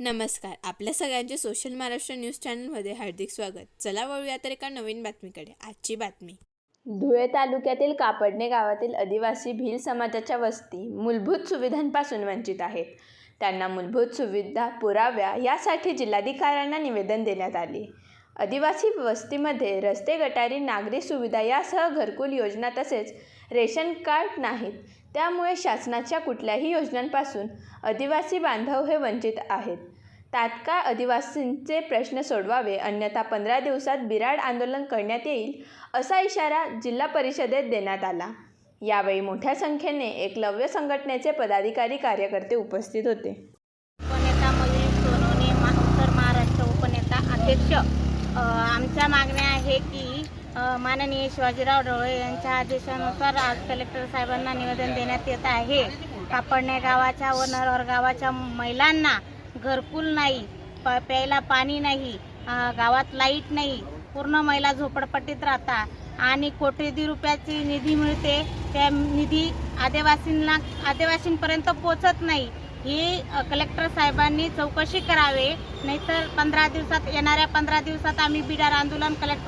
नमस्कार. आपल्या सगळ्यांचे सोशल महाराष्ट्र न्यूज चॅनलमध्ये हार्दिक स्वागत. चला वळूया तर एका नवीन बातमीकडे. आजची बातमी. धुळे तालुक्यातील कापडणे गावातील आदिवासी भिल समाजाच्या वस्ती मूलभूत सुविधांपासून वंचित आहेत. त्यांना मूलभूत सुविधा पुराव्या यासाठी जिल्हाधिकाऱ्यांना निवेदन देण्यात आले. आदिवासी वस्तीमध्ये रस्ते गटारी नागरी सुविधा यासह घरकुल योजना तसेच रेशन कार्ड नाहीत. त्यामुळे शासनाच्या कुठल्याही योजनांपासून आदिवासी बांधव हे वंचित आहेत. तात्काळ आदिवासींचे प्रश्न सोडवावे अन्यथा पंधरा दिवसात बिराड आंदोलन करण्यात येईल असा इशारा जिल्हा परिषदेत देण्यात आला. यावेळी मोठ्या संख्येने एकलव्य संघटनेचे पदाधिकारी कार्यकर्ते उपस्थित होते. उपनेता मयूर सोनवणे उत्तर महाराष्ट्र उपनेता अध्यक्ष आमच्या मागण्या आहे की माननीय शिवाजीराव डोळे यांच्या आदेशानुसार आज कलेक्टर साहेबांना निवेदन देण्यात येत आहे. कापडणे गावाच्या व नरवर गावाच्या महिलांना घरकुल नाही प प्यायला पाणी नाही गावात लाइट नाही पूर्ण महिला झोपडपट्टीत राहतात आणि कोटी रुपयाची निधी मिळते. त्या निधी आदिवासींना आदिवासींपर्यंत पोचत नाही. ही कलेक्टर साहेबांनी चौकशी करावे. नाहीतर पंधरा दिवसात येणाऱ्या पंधरा दिवसात आम्ही बिडार आंदोलन कलेक्टर